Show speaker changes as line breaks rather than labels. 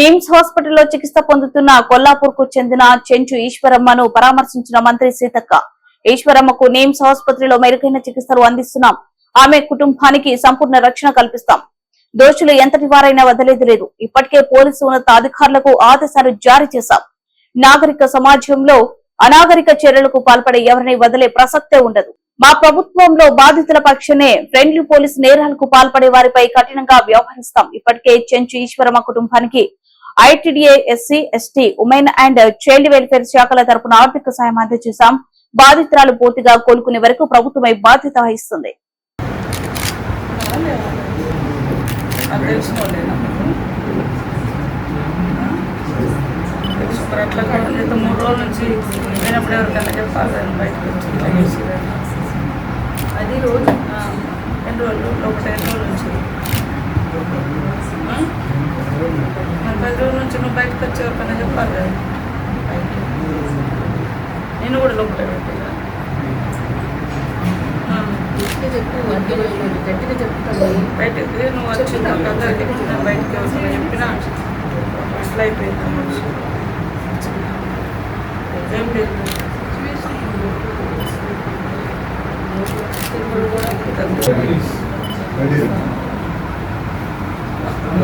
నిమ్స్ హాస్పిటల్లో చికిత్స పొందుతున్న కొల్లాపూర్కు చెందిన చెంచు ఈశ్వరమ్మను పరామర్శించిన మంత్రి సీతక్క. ఈశ్వరమ్మకు నిమ్స్ ఆసుపత్రిలో మెరుగైన చికిత్సలు అందిస్తున్నాం. ఆమె కుటుంబానికి సంపూర్ణ రక్షణ కల్పిస్తాం. దోషులు ఎంతటి వారైనా వదలేదు లేదు. ఇప్పటికే పోలీసు ఉన్నతాధికారులకు ఆదేశాలు జారీ చేశాం. నాగరిక సమాజంలో అనాగరిక చర్యలకు పాల్పడే ఎవరిని వదిలే ప్రసక్తే ఉండదు. మా ప్రభుత్వంలో బాధితుల పక్షనే ఫ్రెండ్లీ పోలీస్ నేరాలకు పాల్పడే వారిపై కఠినంగా వ్యవహరిస్తాం. ఇప్పటికే చెంచు ఈశ్వరమ్మ కుటుంబానికి ITDA SC ST women and child welfare శాఖల తరపున ఆర్థిక సాయం అందజేశాం. బాధితురాలు పూర్తిగా కోలుకునే వరకు ప్రభుత్వమే బాధ్యత వహిస్తుంది.
మూడు రోజుల నుంచి పోయినప్పుడు ఎవరికైనా చెప్పాలి బయటకు వచ్చి
అది రోజు
రోజులు ఒకటి రెండు రోజుల నుంచి. వాళ్ళు బయటకు వచ్చి ఎవరికైనా చెప్పాలి కదా నేను కూడా లోపల
గట్టిగా చెప్తాను
నువ్వు వచ్చి నాకు అందరికీ నేను బయటకు ఎవరికైనా చెప్పినా అట్లా అయిపోయింది మనిషి ఏం లేదు
ఇప్పుడు కూడా